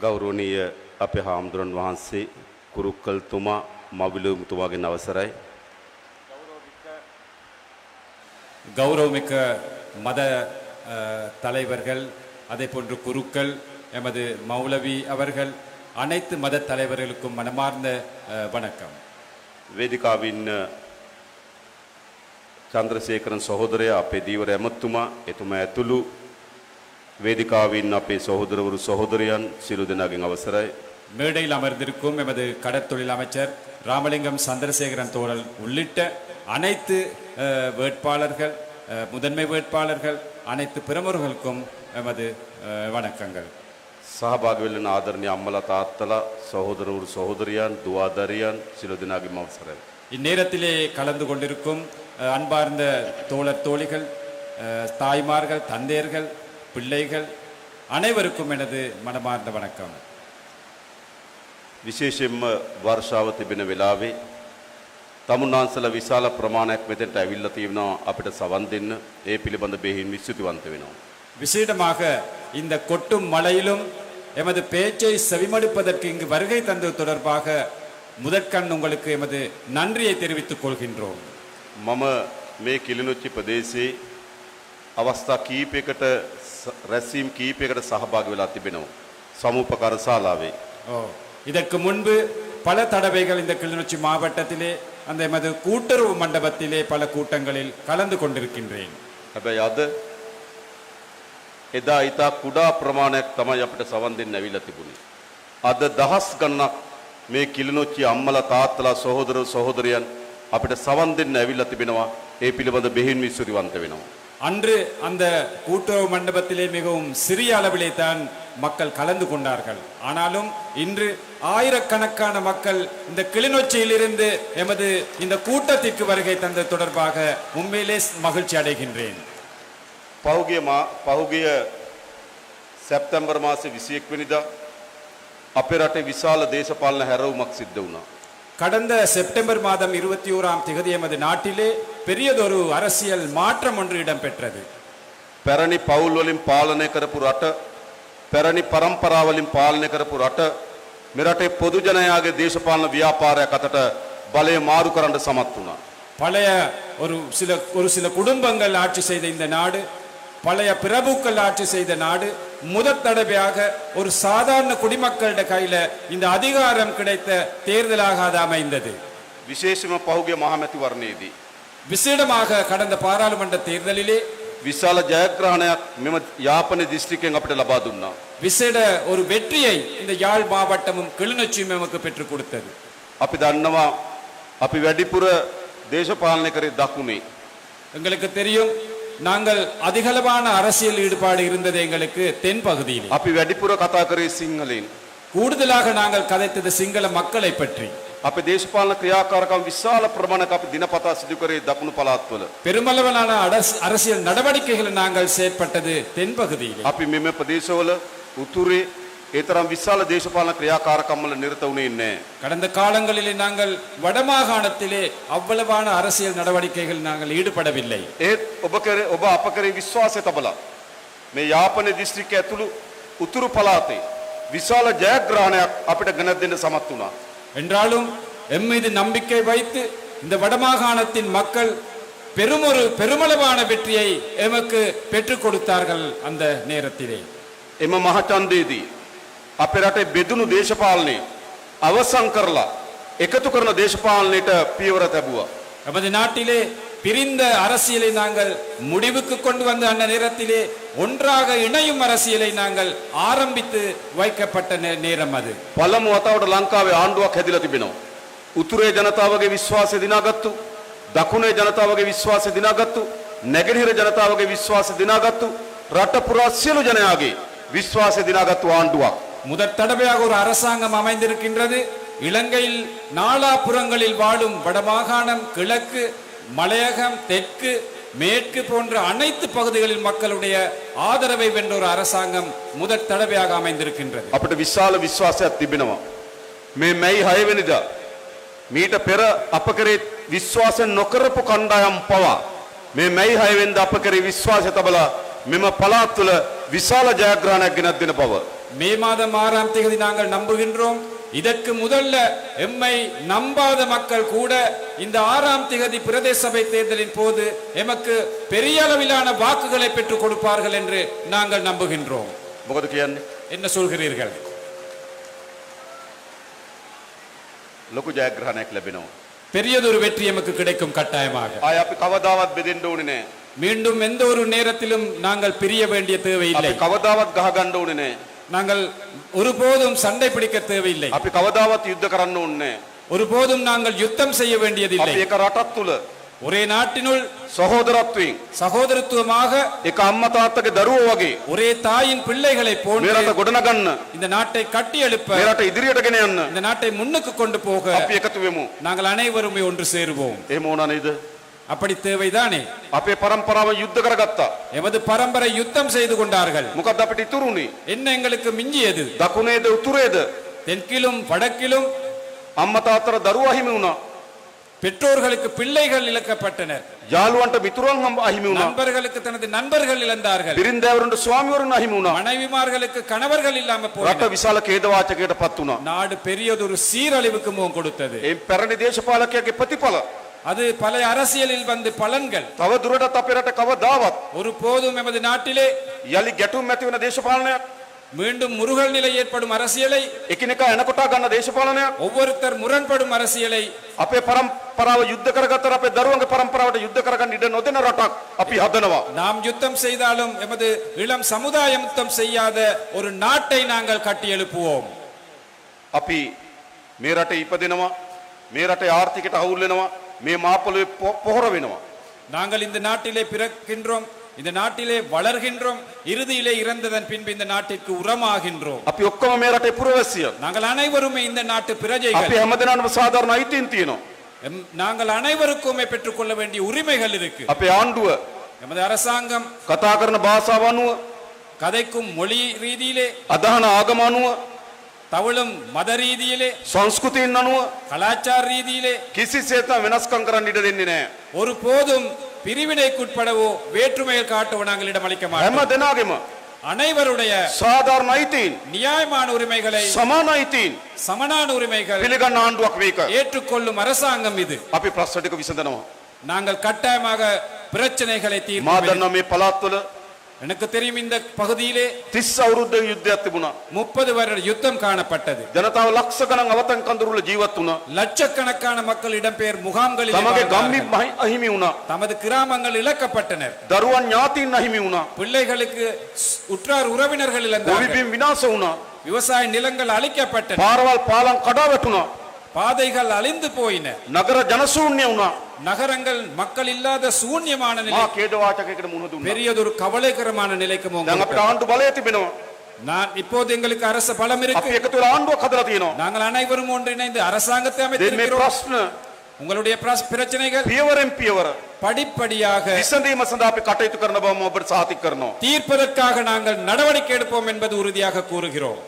ගෞරවනීය අපේ හාමුදුරන් වහන්සේ කුරුක්කල්තුමා මවිලුම්තුමාගෙන් අවසරයි. கௌரவமிக்க மத அஹ், தலைவர்கள் அதே போன்று குருக்கள் எமது மௌலவி அவர்கள் அனைத்து மத தலைவர்களுக்கும் மனமார்ந்த அஹ், வணக்கம் වේදිකාවින්න චන්ද්‍රසේකරන් සහෝදරය අපේ දීවර ඇමත්තුමා එතුමා ඇතුළු வேதிகாவின் அப்பே சகோதர ஒரு சகோதரியான் சிறுதின் ஆகிய அவசர. மேடையில் அமர்ந்திருக்கும் எமது கடற்தொழில் அமைச்சர் ராமலிங்கம் சந்திரசேகரன் தோழல் உள்ளிட்ட அனைத்து வேட்பாளர்கள் முதன்மை வேட்பாளர்கள் அனைத்து பிரமுகர்களுக்கும் எமது வணக்கங்கள். ಸಹಭಾಗಿವೆಲ್ಲಿನ ಆದರಣೀಯ ಅಮ್ಮಲ ತಾತ್ತಲ ಸಹೋದರರು ಸಹೋದರಿಯಾನ್ ದುವಾದರಿಯಾನ್ ಸಿಲುದಿನಾಗಿ ಮಾಂಸರ இந்நேரத்திலே கலந்து கொண்டிருக்கும் அன்பார்ந்த தோழர் தோழிகள் தாய்மார்கள் தந்தையர்கள் பிள்ளைகள் அனைவருக்கும் எனது மனமார்ந்த வணக்கம் විශේෂයෙන්ම වර්ෂාව තිබෙන වෙලාවේ තමුන්නාන්සල විශාල ප්‍රමාණයක් මෙතෙන්ට ඇවිල්ලා තියෙනවා අපිට සවන් දෙන්න ඒ පිළිබඳ බෙහෙින් විස්තුතිවන්ත වෙනවා. விசேடமாக இந்த கொட்டும் மழையிலும் எமது பேச்சை செவிமடுப்பதற்கு இங்கு வருகை தந்தது தொடர்பாக முதற்கண் உங்களுக்கு எமது நன்றியை தெரிவித்துக் கொள்கின்றோம் මම මේ කිලිනොච්චි ප්‍රදේශයේ අවස්ථා කීපයකට ස- රැස්වීම් කීපයකට සහභාගි වෙලා තිබෙනවා. සමූපකර ශාලාවේ. ஓ இதற்கு முன்பு பல தடவைகள் இந்த கிளிநொச்சி மாவட்டத்திலே அந்த எமது கூட்டுறவு மண்டபத்திலே பல கூட்டங்களில் கலந்து கொண்டிருக்கின்றேன் හැබැයි අද එදා ඉතා කුඩා ප්‍රමාණයක් තමයි අපිට සවන් දෙන්න ඇවිල්ලා තිබුණේ. අද දහස් ගණනක් මේ කිලිනොච්චි අම්මලා තාත්තලා සහෝදර සහෝදරයන් අපිට සවන් දෙන්න ඇවිල්ලා තිබෙනවා. ඒ පිළිබඳ බෙහෙන් විශ්වරිවන්ත වෙනවා. அன்று அந்த கூட்டுறவு மண்டபத்திலே மிகவும் சிறிய அளவிலே தான் மக்கள் கலந்து கொண்டார்கள் ஆனாலும் இன்று ஆயிரக்கணக்கான மக்கள் இந்த கிளிநொச்சியிலிருந்து எமது இந்த கூட்டத்திற்கு வருகை தந்த தொடர்பாக உண்மையிலே மகிழ்ச்சி அடைகின்றேன் පහුගිය මා- පහුගිය සැප්තැම්බර් මාසේ 21 වෙනිදා අපේ රටේ විශාල දේශපාලන හැරවුමක් සිද්ධ වුණා. கடந்த செப்டம்பர் மாதம் இருபத்தி ஓராம் திகதி எமது நாட்டிலே பெரியதொரு அரசியல் மாற்றம் ஒன்று இடம்பெற்றது පැරණි පවුල් වලින් පාලනය කරපු රට පැරණි පරම්පරා වලින් පාලනය කරපු රට මෙරටේ පොදු ජනයාගේ දේශපාලන ව්‍යාපාරයක් අතට බලය මාරු කරන්න සමත් වුණා. பழைய ஒரு சில ஒரு சில குடும்பங்கள் ஆட்சி செய்த இந்த நாடு பழைய பிரபுக்கள் ஆட்சி செய்த நாடு முதற் தடவையாக ஒரு சாதாரண குடிமக்களிட கையில இந்த அதிகாரம் கிடைத்த தேர்தலாக அது அமைந்தது විශේෂම පහුගිය මහමැතිවරණයේදී விசேடமாக கடந்த பாராளுமன்ற தேர்தலிலே විශාල ජයග්‍රහණයක් මෙම යාපන දිස්ත්‍රික්කයෙන් අපිට ලබා දුන්නා. விசேட ஒரு வெற்றியை இந்த யாழ் மாவட்டமும் கிளிநொச்சியும் நமக்கு பெற்றுக் கொடுத்தது අපි දන්නවා අපි වැඩිපුර දේශපාලනය කරේ දකුණේ. எங்களுக்கு தெரியும் நாங்கள் அதிகளவான அரசியல் ஈடுபாடு இருந்தது எங்களுக்கு தென் பகுதியிலே අපි වැඩිපුර කතා කරේ සිංහලෙන්. கூடுதலாக நாங்கள் கதைத்தது சிங்கள மக்களை பற்றி අප දේශපාලන ක්‍රියාකාරකම් විශාල ප්‍රමාණයක් අපි දිනපතා සිදු කරේ දකුණු පළාත්වල. பெருமளவிலான அரச- அரசியல் நடவடிக்கைகளை நாங்கள் செயற்பட்டது தென் பகுதியிலே අපි මෙම ප්‍රදේශවල උතුරේ ඒ තරම් විශාල දේශපාලන ක්‍රියාකාරකම් වල නිරත වුණේ නැහැ. கடந்த காலங்களிலே நாங்கள் வடமாகாணத்திலே அவ்வளவான அரசியல் நடவடிக்கைகள் நாங்கள் ஈடுபடவில்லை ඒත් ඔබ කරේ ඔබ අප කරේ විශ්වාසය තබලා මේ යාපන දිස්ත්‍රික්කය ඇතුළු උතුරු පළාතේ විශාල ජයග්‍රහණයක් අපිට ගෙන දෙන්න සමත් වුණා. என்றாலும் எம் மீது நம்பிக்கை வைத்து இந்த வடமாகாணத்தின் மக்கள் பெருமொரு பெருமளவான வெற்றியை எமக்கு பெற்றுக் கொடுத்தார்கள் அந்த நேரத்திலே එම මහචන්දයේදී අපේ රටේ බෙදුණු දේශපාලනය අවසන් කරලා එකතු කරන දේශපාලනයට පියවර තැබුවා. நமது நாட்டிலே பிரிந்த அரசியலை நாங்கள் முடிவுக்கு கொண்டு வந்த அந்த நேரத்திலே ஒன்றாக இணையும் அரசியலை நாங்கள் ஆரம்பித்து வைக்கப்பட்ட நே- நேரம் அது පළමු වතාවට ලංකාවේ ආණ්ඩුවක් හැදිලා තිබෙනවා. උතුරේ ජනතාවගේ විශ්වාසය දිනාගත්තු, දකුණේ ජනතාවගේ විශ්වාසය දිනාගත්තු, නැගෙනහිර ජනතාවගේ විශ්වාසය දිනාගත්තු, රට පුරා සියලු ජනයාගේ විශ්වාසය දිනාගත්තු ආණ්ඩුවක්. முதற் தடவையாக ஒரு அரசாங்கம் அமைந்திருக்கின்றது இலங்கையில் நாலாபுறங்களில் வாழும் வடமாகாணம் கிழக்கு மலையகம் தெற்கு மேற்கு போன்ற அனைத்து பகுதிகளில் மக்களுடைய ஆதரவை வென்ற ஒரு அரசாங்கம் முதற் தடவையாக அமைந்திருக்கின்றது අපට විශාල විශ්වාසයක් තිබෙනවා. මේ මැයි 6 වෙනිදා මීට පෙර අප කරේ විශ්වාස නොකරපු කණ්ඩායම් පවා මේ මැයි 6 වෙනිදා අප කරේ විශ්වාසය තබලා මෙම පළාත් තුළ විශාල ජයග්‍රහණයක් ගෙනත් දෙන බව மே மாதம் ஆறாம் தேதி நாங்கள் நம்புகின்றோம் இதற்கு முதல்ல எம்மை நம்பாத மக்கள் கூட இந்த ஆறாம் திகதி பிரதேச சபை தேர்தலின் போது எமக்கு பெரிய அளவிலான வாக்குகளை பெற்றுக் கொடுப்பார்கள் என்று நாங்கள் நம்புகின்றோம் මොකද කියන්නේ என்ன சொல்கிறீர்கள் ලොකු ජයග්‍රහණයක් ලැබෙනවා. பெரியதொரு வெற்றி எமக்கு கிடைக்கும் கட்டாயமாக ආය අපි කවදාවත් බෙදෙන්න ඕනේ නෑ. மீண்டும் எந்த ஒரு நேரத்திலும் நாங்கள் பிரிய வேண்டிய தேவையில்லை අපි කවදාවත් ගහගන්න ඕනේ නෑ. நாங்கள் ஒருபோதும் சண்டை பிடிக்க தேவையில்லை අපි කවදාවත් යුද්ධ කරන්න ඕනේ නෑ. ஒருபோதும் நாங்கள் யுத்தம் செய்ய வேண்டியதில்லை අපි එක රටක් තුල ஒரே நாட்டினுள் සහෝදරත්වයෙන් சகோதரத்துவமாக එක අම්මා තාත්තගේ දරුවෝ වගේ ஒரே தாயின் பிள்ளைகளை මේ போன்று රට ගොඩනගන්න இந்த நாட்டை கட்டி எழுப்ப මේ රට ඉදිරියට ගෙන යන්න இந்த நாட்டை முன்னுக்கு கொண்டு போக අපි එකතු වෙමු. நாங்கள் அனைவருமே ஒன்று சேருவோம் එහෙම ඕන නේද? அப்படி தேவைதானே අපේ පරම්පරාව යුද්ධ කරගත්තා. எமது பரம்பரை யுத்தம் செய்து கொண்டார்கள் මොකද අපිට ඉතුරුනේ? என்ன எங்களுக்கு மிஞ்சியது දකුණේද උතුරේද? தெற்கிலும் வடக்கிலும் අම්මා තාත්තර දරුවා අහිමි වුණා. பெற்றோர்களுக்கு பிள்ளைகள் இழக்கப்பட்டனர் යාළුවන්ට මිතුරන් හම්බ අහිමි වුණා. நண்பர்களுக்கு தனது நண்பர்கள் இழந்தார்கள் බිරින්දෑවරුන්ට ස්වාමිවරුන් අහිමි වුණා. மனைவிமார்களுக்கு கணவர்கள் இல்லாம රට போயினர் විශාල ඛේදවාචකයට පත් වුණා. நாடு பெரியதொரு சீரழிவுக்கு முகம் கொடுத்தது ඒ පැරණි දේශපාලකයාගේ ප්‍රතිඵල அது பல அரசியலில் வந்து பலன்கள் තව දුරටත් අපේ රට කවදාවත් ஒரு போதும் எமது நாட்டிலே යලි ගැටුම් ඇති වෙන දේශපාලනයක් மீண்டும் முருகல் நிலை ஏற்படும் அரசியலை එකිනෙකා එනකොටා ගන්න දේශපාලනයක් ஒவ்வொருத்தர் முரண்படும் அரசியலை අපේ පරම්පරාව යුද්ධ කරගත්තර අපේ දරුවන්ගේ පරම්පරාවට යුද්ධ කරගන්න ඉඩ නොදෙන රටක් අපි හදනවා. நாம் யுத்தம் செய்தாலும் எமது இளம் சமுதாயம் யுத்தம் செய்யாத ஒரு நாட்டை நாங்கள் கட்டி எழுப்புவோம் අපි මේ රටේ ඉපදෙනවා මේ රටේ ආර්ථිකයට අවුල් වෙනවා මේ මාපොළොවේ පො- පොහොර වෙනවා. நாங்கள் இந்த நாட்டிலே பிறக்கின்றோம் இந்த நாட்டிலே வளர்கின்றோம் இறுதியிலே இறந்ததன் பின்பு இந்த நாட்டிற்கு உரமாகின்றோம் අපි ඔක්කොම මේ රටේ පුරවැසිය. நாங்கள் அனைவருமே இந்த நாட்டு අපි பிரஜைகள் හැමදෙනාටම සාධාරණ අයිතීන් තියෙනවා. எம்- நாங்கள் அனைவருக்குமே பெற்றுக்கொள்ள வேண்டிய உரிமைகள் இருக்கு අපේ ආණ්ඩුව எமது அரசாங்கம் කතා කරන භාෂාව අනුව கதைக்கும் மொழி ரீதியிலே අදහන ආගම අනුව தவளும் மத ரீதியிலே සංස්කෘතියෙන් අනුව கலாச்சார ரீதியிலே කිසිසේත් වෙනස්කම් කරන්න ඉඩ දෙන්නේ නැහැ. ஒரு போதும் பிரிவினைக்குட்படவோ வேற்றுமைகள் காட்டவோ நாங்கள் இடமளிக்க හැම மாட்டோம் දෙනාගෙම அனைவருடைய සාධාරණ අයිතීන් நியாயமான உரிமைகளை සමාන අයිතීන් சமனான உரிமைகள் පිළිගන්න ආණ්ඩුවක් මේක. ஏற்றுக்கொள்ளும் அரசாங்கம் இது අපි ප්‍රශ්න ටික විසඳනවා. நாங்கள் கட்டாயமாக பிரச்சனைகளை මා தீர்ப்போம் දන්නා මේ පළාත්වල எனக்கு தெரியும் இந்த பகுதியிலே 30 අවුරුද්ද යුද්ධයක් තිබුණා. முப்பது வருட யுத்தம் காணப்பட்டது ජනතාව ලක්ෂ ගණන් අවතන් කඳුරුල ජීවත් වුණා. லட்சக்கணக்கான மக்கள் இடம்பெயர் முகாம்களில் තමගේ வாழ்ந்தார்கள். ගම්මින් මහි- අහිමි වුණා. தமது கிராமங்கள் இழக்கப்பட்டனர் දරුවන් ඥාතීන් අහිමි වුණා. பிள்ளைகளுக்கு ஸ்- உற்றார் உறவினர்கள் இழந்தார்கள் ගොවිබිම් විනාශ වුණා. விவசாய நிலங்கள் அழிக்கப்பட்டன පාරවල් පාලම් කඩා වැටුණා. பாதைகள் அழிந்து போயின නගර ජනශූන්‍ය වුණා. நகரங்கள் மக்கள் இல்லாத சூன்யமான நிலை මා ඛේදවාචකයකට මුහුණ දුන්නා. பெரியதொரு கவலைகரமான நிலைக்கு දැන් අපිට மோகம் ආණ්ඩු බලය තිබෙනවා. நான் இப்போது எங்களுக்கு அரசு பலம் අපි இருக்கு එකතු වෙලා ආණ්ඩුවක් හදලා තියෙනවා. நாங்கள் அனைவரும் ஒன்றிணைந்து அரசாங்கத்தை දැන් මේ அமைத்திருக்கிறோம் ප්‍රශ්න உங்களுடைய பிரஸ்- பிரச்சனைகள் පියවරෙන් පියවර படிப்படியாக විසඳීම සඳහා අපි කටයුතු කරන බව මම ඔබට සාතික කරනවා. தீர்ப்பதற்காக நாங்கள் நடவடிக்கை எடுப்போம் என்பது உறுதியாக கூறுகிறோம்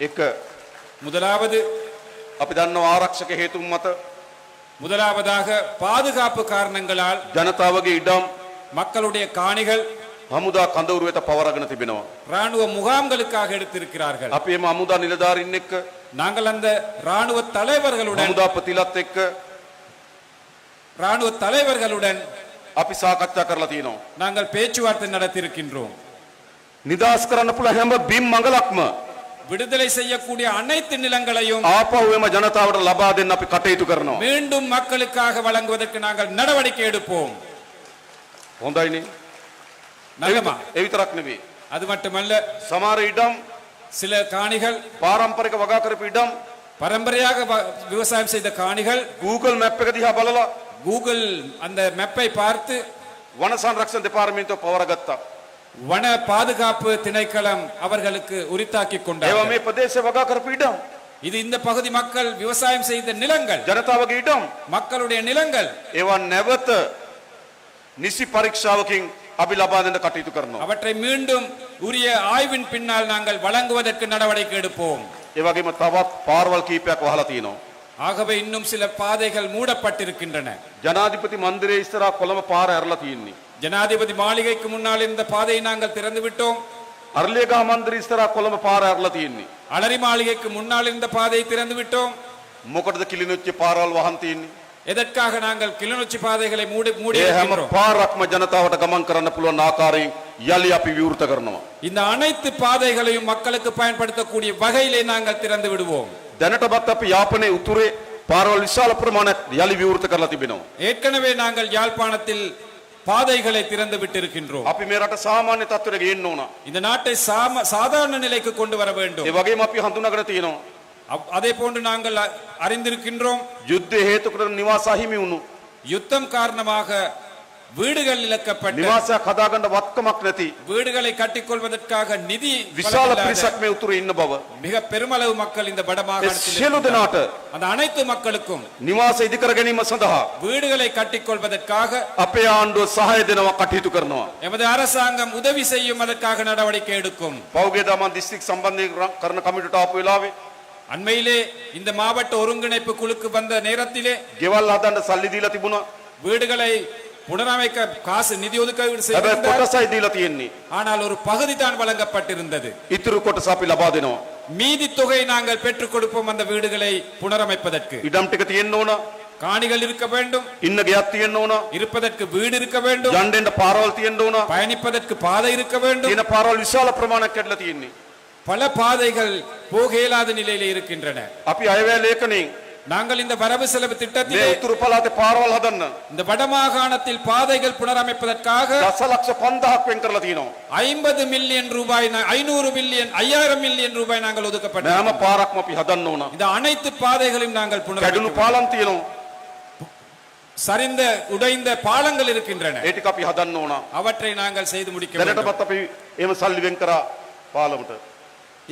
එක முதலாவது අපි දන්නවා ආරක්ෂක හේතුන් මත முதலாவதாக பாதுகாப்பு காரணங்களால் ජනතාවගේ ඉඩම් மக்களுடைய காணிகள் හමුදා කඳවුරු වෙත පවරගෙන තිබෙනවා. ராணுவ முகாம்களுக்காக எடுத்திருக்கிறார்கள் අපි එම හමුදා නිලධාරින් එක්ක நாங்கள் அந்த ராணுவ தலைவர்களுடன் හමුදා ප්‍රතිලත් එක්ක ராணுவ தலைவர்களுடன் අපි සාකච්ඡා කරලා තියෙනවා. நாங்கள் பேச்சுவார்த்தை நடத்தியிருக்கின்றோம் නිදහස් කරන්න පුළුවන් හැම බිම් මඟලක්ම விடுதலை செய்யக்கூடிய அனைத்து நிலங்களையும் ආපහු එම ජනතාවට ලබා දෙන්න අපි කටයුතු කරනවා. மீண்டும் மக்களுக்காக வழங்குவதற்கு நாங்கள் நடவடிக்கை எடுப்போம் හොඳයිනේ. நல்லமா ඒ විතරක් නෙවෙයි. அது மட்டுமல்ல සමහර ඉඩම් சில காணிகள் පාරම්පරික වගා කරපු ඉඩම් பரம்பரையாக வ- விவசாயம் செய்த காணிகள் Google map එක දිහා බලලා கூகுள் அந்த மெப்பை பார்த்து වන සංරක්ෂණ දෙපාර්තමේන්තුව පවරගත්තා. வன பாதுகாப்பு திணைக்களம் அவர்களுக்கு உரித்தாக்கி ඒවා கொண்டார் මේ ප්‍රදේශ වගා කරපු ඉඩම්. இது இந்த பகுதி மக்கள் விவசாயம் செய்த நிலங்கள் ජනතාවගේ ඉඩම්. மக்களுடைய நிலங்கள் ඒවා නැවත නිසි පරීක්ෂාවකින් අපි ලබා දෙන්න කටයුතු කරනවා. அவற்றை மீண்டும் உரிய ஆய்வின் பின்னால் நாங்கள் வழங்குவதற்கு நடவடிக்கை எடுப்போம் ඒ වගේම තවත් පාරවල් කීපයක් වහලා තියෙනවා. ஆகவே இன்னும் சில பாதைகள் மூடப்பட்டிருக்கின்றன ජනාධිපති මන්දිරයේ ඉස්සරහා කොළඹ පාර ඇරලා තියෙන්නේ. ஜனாதிபதி மாளிகைக்கு முன்னால் இருந்த பாதையை நாங்கள் திறந்து விட்டோம் අරලියගහ මන්දිර ඉස්සරහා කොළඹ පාර ඇරලා තියෙන්නේ. அலரி மாளிகைக்கு முன்னால் இருந்த பாதையை திறந்து விட்டோம் මොකටද කිලිනොච්ච පාරවල් වහන් තියෙන්නේ? எதற்காக நாங்கள் கிளிநொச்சி பாதைகளை மூடி மூடி ඒ හැම இருக்கின்றோம்? පාරක්ම ජනතාවට ගමන් කරන්න පුළුවන් ආකාරයෙන් යලි අපි විවෘත කරනවා. இந்த அனைத்து பாதைகளையும் மக்களுக்கு பயன்படுத்தக்கூடிய வகையிலே நாங்கள் திறந்து விடுவோம் දැනටමත් අපි යාපනයේ උතුරේ පාරවල් විශාල ප්‍රමාණයක් යලි විවෘත කරලා තිබෙනවා. ஏற்கனவே நாங்கள் யாழ்ப்பாணத்தில் பாதைகளை திறந்து விட்டிருக்கின்றோம் අපි මේ රට සාමාන්‍ය තත්ත්වයට ගේන්න ඕන. இந்த நாட்டை சாம சாதாரண நிலைக்கு கொண்டு வர வேண்டும் ඒ වගේම අපි හඳුනාගෙන තියෙනවා. அவ்- அதே போன்று நாங்கள் அ- அறிந்திருக்கின்றோம் යුද්ධය හේතු කරගෙන නිවාස අහිමි වුණු. யுத்தம் காரணமாக வீடுகள் இழக்கப்பட்ட நிவாச கதாகண்ட வத்கமக் நதி வீடுகளை கட்டிக்கொள்வதற்காக நிதி விசால பிரிசக் மே உத்துரு இன்ன மிக பெருமளவு மக்கள் இந்த வடமாகாணத்தில் செலு தினாட்ட அந்த அனைத்து மக்களுக்கும் நிவாச இதுக்கர கனிம சந்தா வீடுகளை கட்டிக்கொள்வதற்காக அப்பே ஆண்டு சகாய தினவ கட்டிட்டு கரணும் எமது அரசாங்கம் உதவி செய்யும் அதற்காக நடவடிக்கை எடுக்கும். பௌகேதாமன் டிஸ்ட்ரிக்ட் சம்பந்தி கர்ண கமிட்டி டாப் விழாவே. அண்மையிலே இந்த மாவட்ட ஒருங்கிணைப்பு குழுக்கு வந்த நேரத்திலே கெவல் அதாண்ட சல்லி தீல திபுனா. வீடுகளை புனரமைக்க காசு நிதி ஒதுக்கீடு හැබැයි செய்திருந்தார் කොටසයි දීලා තියෙන්නේ. ஆனால் ஒரு பகுதி தான் வழங்கப்பட்டிருந்தது ඉතුරු කොටස අපි ලබා දෙනවා. மீதி தொகை நாங்கள் பெற்றுக் கொடுப்போம் அந்த வீடுகளை புனரமைப்பதற்கு ඉඩම් ටික තියෙන්න ඕන. காணிகள் இருக்க வேண்டும் ඉන්න ගෙයක් තියෙන්න ඕන. இருப்பதற்கு வீடு இருக்க வேண்டும் යන්න එන්න පාරවල් තියෙන්න ඕන. பயணிப்பதற்கு பாதை இருக்க வேண்டும் තියෙන පාරවල් විශාල ප්‍රමාණයක් කැඩලා තියෙන්නේ. பல பாதைகள் போக இயலாத நிலையில இருக்கின்றன අපි අයවැය ලේඛනයෙන් நாங்கள் இந்த வரவு செலவு මේ திட்டத்திலே උතුරු පළාතේ පාරවල් හදන්න இந்த வடமாகாணத்தில் பாதைகள் புனரமைப்பதற்காக දසලක්ෂ 5000ක් වෙන් කරලා තියෙනවා. ஐம்பது மில்லியன் ரூபாய் ஐநூறு மில்லியன் ஐயாயிரம் மில்லியன் ரூபாய் நாங்கள் මේ ஒதுக்கப்பட்டோம் හැම පාරක්ම අපි හදන්න ඕන. இந்த அனைத்து பாதைகளையும் நாங்கள் කැඩුණු புனரமைக்க පාලම් තියෙනවා. சரிந்த உடைந்த பாலங்கள் இருக்கின்றன ඒ ටික අපි හදන්න ඕන. அவற்றை நாங்கள் செய்து முடிக்க வேண்டும் දැනටමත් අපි එහෙම සල්ලි වෙන් කරා පාලමට.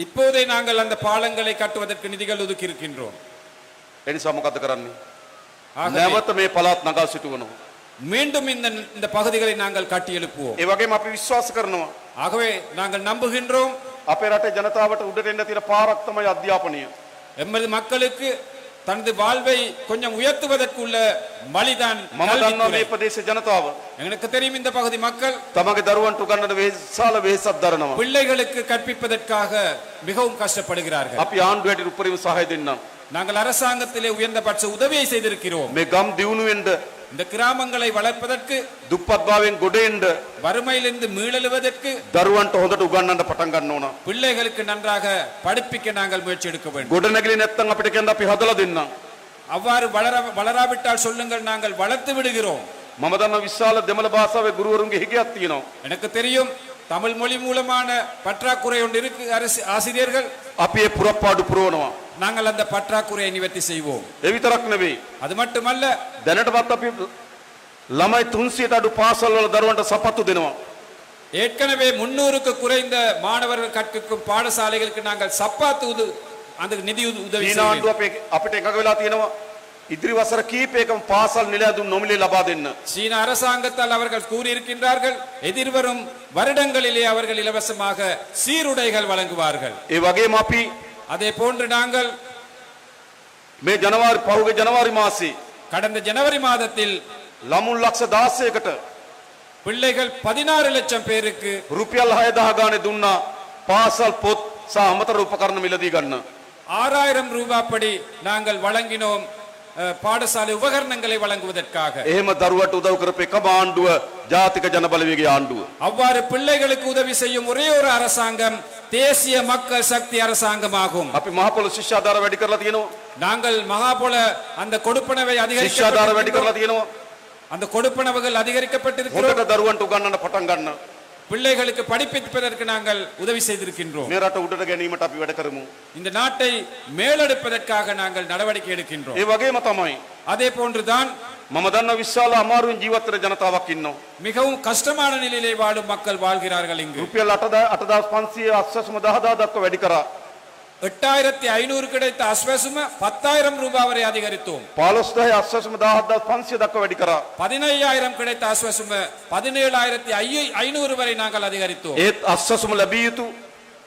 இப்போதே நாங்கள் அந்த பாலங்களை கட்டுவதற்கு நிதிகள் ஒதுக்கி இருக்கின்றோம் ඒ නිසා මොකද කරන්නේ? ஆகவே නැවත මේ පළාත් නගා සිටුවනවා. மீண்டும் இந்த இந்த பகுதிகளை நாங்கள் கட்டி எழுப்புவோம் ඒ වගේම අපි විශ්වාස කරනවා ஆகவே நாங்கள் நம்புகின்றோம் අපේ රටේ ජනතාවට උඩට එන්න තියෙන පාරක් තමයි අධ්‍යාපනය. எமது மக்களுக்கு தனது வாழ்வை கொஞ்சம் உயர்த்துவதற்குள்ள வழிதான் මම දන්නවා கல்வித்துறை. මේ ප්‍රදේශ ජනතාව எனக்கு தெரியும் இந்த பகுதி மக்கள் තමගේ දරුවන්ට උගන්නන විශාල වෙහෙසක් දරනවා. பிள்ளைகளுக்கு கற்பிப்பதற்காக மிகவும் கஷ்டப்படுகிறார்கள் අපි ආණ්ඩුවට උපරිම සහාය දෙන්නම්. நாங்கள் அரசாங்கத்திலே உயர்ந்தபட்ச உதவியை செய்திருக்கிறோம் මේ ගම් දියුණු වෙන්න இந்த கிராமங்களை வளர்ப்பதற்கு දුප්පත්භාවයෙන් ගොඩ එන්න வறுமையிலிருந்து மீளெழுவதற்கு දරුවන්ට හොඳට උගන්නන්න පටන් ගන්න ඕන. பிள்ளைகளுக்கு நன்றாக படிப்பிக்க நாங்கள் முயற்சி எடுக்க வேண்டும் ගොඩනැගිලි නැත්තම් අපිට කියන්න අපි හදලා දෙන්නම්. அவ்வாறு வளர வளராவிட்டால் சொல்லுங்கள் நாங்கள் வளர்த்து விடுகிறோம் මම දන්න විශාල දෙමළ භාෂාවේ ගුරුවරුන්ගේ හිගයක් තියෙනවා. எனக்கு தெரியும் தமிழ் மொழி மூலமான பற்றாக்குறை ஒன்று இருக்கு அரசு ஆசிரியர்கள் අපි ඒ පුරප්පාඩු පුරවනවා. நாங்கள் அந்த பற்றாக்குறையை நிவர்த்தி செய்வோம் ඒ විතරක් නෙවෙයි. அது மட்டுமல்ல දැනටමත් අපි ළමයි 300ට අඩු පාසල් වල දරුවන්ට සපත්තු දෙනවා. ஏற்கனவே முன்னூறுக்கு குறைந்த மாணவர்கள் கற்கும் பாடசாலைகளுக்கு நாங்கள் சப்பாத்து உது அந்த நிதி உத- உதவி චීන செய்கிறோம். ආණ්ඩුව අපේ අපිට එකඟ වෙලා තියෙනවා. ඉදිරි වසර කීපයකම පාසල් නිලැඳුම් නොමිලේ ලබා දෙන්න. சீன அரசாங்கத்தால் அவர்கள் கூறியிருக்கின்றார்கள் எதிர்வரும் வருடங்களிலே அவர்கள் இலவசமாக சீருடைகள் வழங்குவார்கள் ඒ වගේම අපි அதே போன்று நாங்கள் මේ ජනවාරි පහුගිය ජනවාරි මාසේ கடந்த ஜனவரி மாதத்தில் ළමුන් ලක්ෂ 16කට பிள்ளைகள் பதினாறு லட்சம் பேருக்கு රුපියල් 6000 ගානේ දුන්නා පාසල් පොත් සහ අමතර උපකරණ මිලදී ගන්න. ஆறாயிரம் ரூபாப்படி நாங்கள் வழங்கினோம் அஹ், பாடசாலை உபகரணங்களை வழங்குவதற்காக එහෙම දරුවට උදව් කරපු එකම ආණ්ඩුව ජාතික ජනබලවේගයේ ආණ්ඩුව. அவ்வாறு பிள்ளைகளுக்கு உதவி செய்யும் ஒரே ஒரு அரசாங்கம் தேசிய மக்கள் சக்தி அரசாங்கமாகும் අපි මහ පොළොව ශිෂ්‍යාධාර වැඩි කරලා තියෙනවා. நாங்கள் மகாபோல அந்த கொடுப்பனவை ශිෂ්‍යාධාර වැඩි அதிகரிக்க කරලා තියෙනවා. அந்த கொடுப்பனவுகள் அதிகரிக்கப்பட்டிருக்கிறோம் හොඳට දරුවන්ට උගන්වන්න පටන් ගන්න. பிள்ளைகளுக்கு படிப்பிப்பதற்கு நாங்கள் உதவி செய்திருக்கின்றோம் මේ රට උඩට ගැනීමට අපි වැඩ කරමු. இந்த நாட்டை மேலெடுப்பதற்காக நாங்கள் நடவடிக்கை எடுக்கின்றோம் ඒ වගේම තමයි அதே போன்றுதான் මම දන්න විශාල අමාරුවෙන් ජීවත් වෙන ජනතාවක් ඉන්නවා. மிகவும் கஷ்டமான நிலையிலே வாழும் மக்கள் வாழ்கிறார்கள் இங்கு රුපියල් 8500 අස්සසම 10000 දක්වා වැඩි කරා. எட்டாயிரத்தி ஐநூறு கிடைத்த அஸ்வசும பத்தாயிரம் ரூபாய் வரை அதிகரித்தோம். பாலஸ்தாய் அஸ்வசும தாஹத் பன்சிய தக்க வெடிக்கிறா பதினையாயிரம் கிடைத்த அஸ்வசும பதினேழாயிரத்தி ஐநூறு வரை நாங்கள் அதிகரித்தோம். ஏத் அஸ்வசும லபியுத்து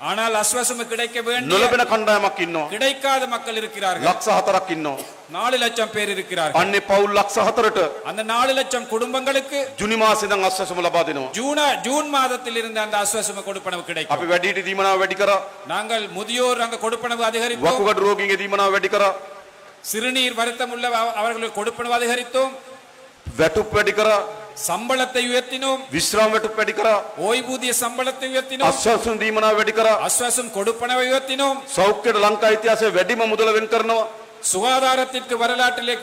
ஆனால் அஸ்வசம் கிடைக்க வேண்டிய නොලබෙන කණ්ඩායමක් ඉන්නවා. கிடைக்காத மக்கள் இருக்கிறார்கள் ලක්ෂ හතරක් ඉන්නවා. நாலு லட்சம் பேர் இருக்கிறார்கள் අන්නේ පවුල් ලක්ෂ හතරට அந்த நாலு லட்சம் குடும்பங்களுக்கு ජුනි මාසේ ඉඳන් අස්වැසුම ලබා දෙනවා. ஜூனா ஜூன் மாதத்தில் இருந்து அந்த அஸ்வசம கொடுப்பனவு கிடைக்கும் අපි වැඩිහිටි දීමනාව වැඩි කරා. நாங்கள் முதியோர் அங்க கொடுப்பனவு அதிகரித்தோம் වකුගඩු රෝගීන්ගේ දීමනාව වැඩි කරා. சிறுநீர் வருத்தம் உள்ள அவ- அவர்களுக்கு கொடுப்பனவு அதிகரித்தோம் වැටුප් වැඩි කරා. சம்பளத்தை உயர்த்தினோம். விஸ்ராமட்டு படிக்கிறோம் ஓய்வூதிய சம்பளத்தை உயர்த்தினோம். அஸ்வாசம் தீமனா வெடிக்கிறோம் அஸ்வாசம் கொடுப்பனவை உயர்த்தினோம். சௌக்கிய லங்கா இத்தியாச வெடிம முதல வெண்கரணம் சுகாதாரத்திற்கு வரலாற்றிலே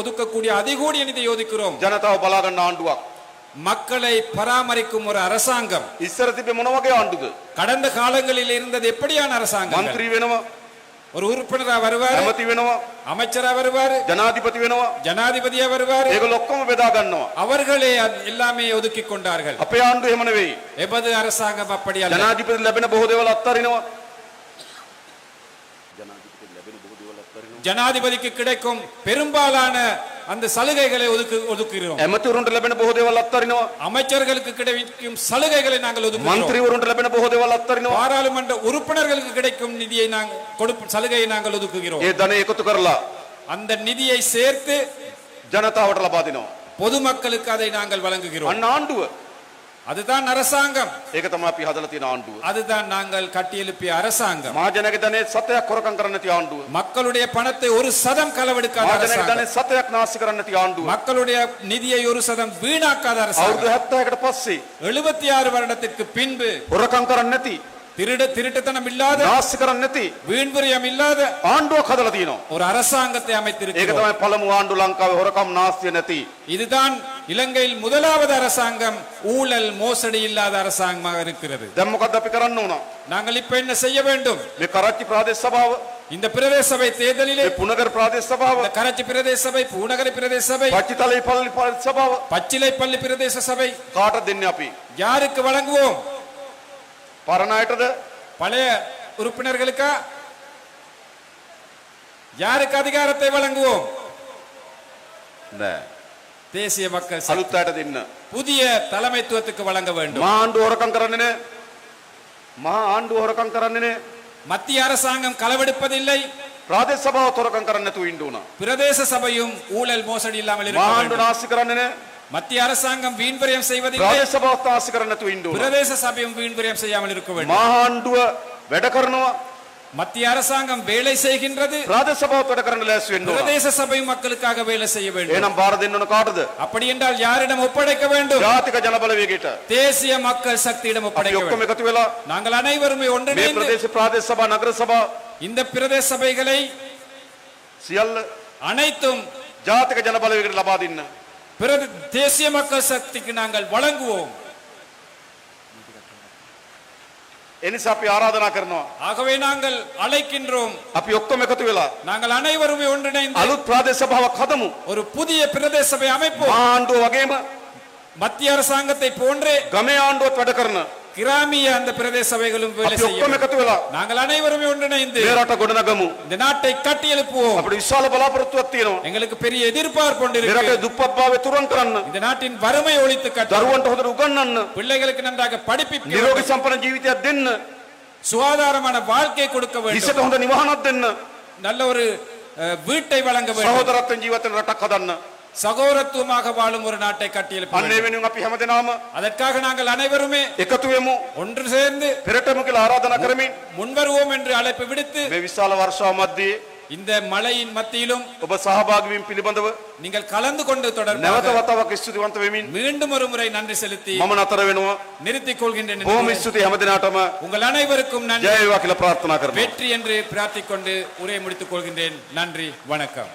ஒதுக்கக்கூடிய அதிகூடிய நிதி ஒதுக்கிறோம் ஜனதா பலாகண்ட ஆண்டுவா. மக்களை பராமரிக்கும் ஒரு அரசாங்கம். இசரத்தின் முனவகை ஆண்டுது. கடந்த காலங்களில் இருந்தது எப்படியான அரசாங்கம் மந்திரி வேணுமா? ஒரு உறுப்பினரா வருவாரு ඇමති වෙනවා, அமைச்சரா வருவாரு ජනාධිපති වෙනවා. ஜனாதிபதியா வருவாரு ඒගොල්ලෝ ඔක්කොම බෙදා ගන්නවා. அவர்களே அது எல்லாமே ஒதுக்கி கொண்டார்கள் අපේ ආණ්ඩුව එහෙම නෙවෙයි. எபது அரசாங்கம் அப்படி அல்ல ජනාධිපති ලැබෙන බොහෝ දේවල් අත්හරිනවා. ஜனாதிபதிக்கு கிடைக்கும் பெரும்பாலான அந்த சலுகைகளை ஒதுக்கு ஒதுக்குகிறோம் ඇමතිවරුන්ට ලැබෙන බොහෝ දේවල් අත්හරිනවා. அமைச்சர்களுக்கு கிடைக்கும் சலுகைகளை நாங்கள் ஒதுக்குகிறோம் මන්ත්‍රීවරුන්ට ලැබෙන බොහෝ දේවල් අත්හරිනවා. பாராளுமன்ற உறுப்பினர்களுக்கு கிடைக்கும் நிதியை நாங்கள் கொடுக்கும் சலுகையை நாங்கள் ஒதுக்குகிறோம் ඒ ධනෙ එකතු කරලා அந்த நிதியை சேர்த்து ජනතාවට ලබා දෙනවා. பொதுமக்களுக்கு அதை நாங்கள் வழங்குகிறோம் අන්න ආණ්ඩුව. அதுதான் அரசாங்கம் ඒක තමයි අපි හදලා තියෙන ආණ්ඩුව. அதுதான் நாங்கள் கட்டியெழுப்பிய அரசாங்கம் මහජනක ධනෙ සතයක් හොරකම් කරන්න නැති ආණ්ඩුව. மக்களுடைய பணத்தை ஒரு சதம் களவெடுக்காத මහජනක அரசாங்கம் ධනෙ සතයක් නාස්ති කරන්න නැති ආණ්ඩුව. மக்களுடைய நிதியை ஒரு சதம் வீணாக்காத අවුරුදු அரசாங்கம் 70කට පස්සේ எழுபத்தி ஆறு வருடத்திற்கு பின்பு හොරකම් කරන්න නැති, திருட திருட்டுத்தனம் இல்லாத නාස්ති කරන්න නැති வீண்புரியம் இல்லாத ආණ්ඩුවක් හදලා තියෙනවා. ஒரு அரசாங்கத்தை ඒක அமைத்திருக்கிறோம் තමයි පළමු ආණ්ඩුව ලංකාවේ හොරකම් නාස්තිය නැති. இதுதான் இலங்கையில் முதலாவது அரசாங்கம் ஊழல் மோசடி இல்லாத அரசாங்கமாக இருக்கிறது දැන් මොකද්ද අපි කරන්න ඕන? நாங்கள் இப்ப என்ன செய்ய வேண்டும் මේ කරච්චි ප්‍රාදේශ සභාව, இந்த பிரதேச சபை தேர்தலிலே මේ පුනගර ප්‍රාදේශ සභාව, இந்த கரச்சி பிரதேச சபை பூநகரி பிரதேச சபை පච්චිතලේ පල්ලි ප්‍රාදේශ සභාව பச்சிலைப்பள்ளி பிரதேச சபை කාටද දෙන්නේ අපි? யாருக்கு வழங்குவோம் பாரனாயிட்டது பழைய உறுப்பினர்களுக்கு? யாருக்கு அதிகாரத்தை வழங்குவோம்? இந்த தேசிய மக்கள் சலுத்தாட்டது என்ன புதிய தலைமைத்துவத்துக்கு வழங்க வேண்டும். மாண்டு உறக்கம் கரண்ணனே மா ஆண்டு உறக்கம் கரண்ணனே மத்திய அரசாங்கம் களவெடுப்பதில்லை. பிரதேச சபா துறக்கம் கரண்ண தூயிண்டோனா பிரதேச சபையும் ஊழல் மோசடி இல்லாமல் மாண்டு நாசு கரண்ணனே வேண்டும். නාස්ති කරන්නේ නෑ. மத்திய அரசாங்கம் வீண்விரயம் செய்வதில்லை ප්‍රාදේශ සභාව නාස්ති කරන්නේ නැතුව ඉන්න ඕන. பிரதேச சபையும் வீண்விரயம் செய்யாமல் இருக்க வேண்டும் මහා ආණ්ඩුව වැඩ කරනවා. மத்திய அரசாங்கம் வேலை செய்கின்றது ප්‍රාදේශ සභාවත් වැඩ කරන්න ලෑස්ති වෙන්න ඕන. பிரதேச சபை மக்களுக்காக வேலை செய்ய வேண்டும் එහෙනම් බාර දෙන්න ඕන කාටද? அப்படி என்றால் யாரிடம் ஒப்படைக்க வேண்டும் ජාතික ජනබලවේගයට. தேசிய மக்கள் சக்தியிடம் අපි ஒப்படைக்க ඔක්කොම வேண்டும் එකතු වෙලා நாங்கள் அனைவருமே මේ ஒன்றிணைந்து ප්‍රදේශ ප්‍රාදේශ සභා නගර සභා இந்த பிரதேச சபைகளை සියල්ල அனைத்தும் ජාතික ජනබලවේගයට ලබා දෙන්න. பிரத- தேசிய மக்கள் சக்திக்கு நாங்கள் வழங்குவோம் එනිසා අපි ආරාධනා කරනවා. ஆகவே நாங்கள் அழைக்கின்றோம் අපි ඔක්කොම එකතු වෙලා நாங்கள் அனைவருமே ஒன்றிணைந்து අලුත් ප්‍රාදේශ සභාවක් හදමු. ஒரு புதிய பிரதேச சபை அமைப்போம் මහා ආණ්ඩුව වගේම மத்திய அரசாங்கத்தை போன்றே ගමේ ආණ්ඩුවත් වැඩ කරන கிராமிய அந்த பிரதேச சபைகளும் வேலை අපි செய்ய ඔක්කොම வேண்டும். එකතු වෙලා நாங்கள் அனைவருமே ஒன்றிணைந்து මේ රට ගොඩනගමු. இந்த நாட்டை கட்டி எழுப்புவோம் අපිට විශාල බලාපොරොත්තුවක් තියෙනවා. எங்களுக்கு பெரிய எதிர்பார்ப்பு ஒன்று මේ இருக்கு රටේ දුප්පත්භාවය තුරන් කරන්න, இந்த நாட்டின் வறுமை ஒழித்து கட்ட දරුවන්ට හොඳට උගන්වන්න, பிள்ளைகளுக்கு நன்றாக படிப்பிக்க නිරෝගී வேண்டும். සම්පන්න ජීවිතයක් දෙන්න, சுகாதாரமான வாழ்க்கை கொடுக்க வேண்டும் හිසට හොඳ නිවහනක් දෙන්න, நல்ல ஒரு அஹ், வீட்டை வழங்க வேண்டும் සහෝදරත්වයෙන් ජීවත් වෙන රටක් හදන්න. சகோதரத்துவமாக வாழும் ஒரு நாட்டை கட்டி எழுப்ப අන්න ඒ வேண்டும். වෙනුවෙන් අපි හැමදෙනාම அதற்காக நாங்கள் அனைவருமே එකතු වෙමු. ஒன்று சேர்ந்து පෙරටම කියලා ආරාධනා කරමින් முன்வருவோம் என்று அழைப்பு விடுத்து මේ විශාල වර්ෂාව මැද්දේ இந்த மழையின் மத்தியிலும் ඔබ සහභාගී වීම පිළිබඳව நீங்கள் கலந்து கொண்டு නැවත தொடர்பாக වතාවක් ස්තුතිවන්ත වෙමින් மீண்டும் ஒரு முறை நன்றி செலுத்தி මම නතර වෙනවා. நிறுத்திக் கொள்கின்றேன் බොහොම என்று ස්තුතියි හැමදෙනාටම உங்கள் அனைவருக்கும் நன்றி ජය වේවා කියලා ප්‍රාර්ථනා කරනවා. வெற்றி என்று பிரார்த்திக் கொண்டு உரையை முடித்துக் கொள்கின்றேன் நன்றி வணக்கம்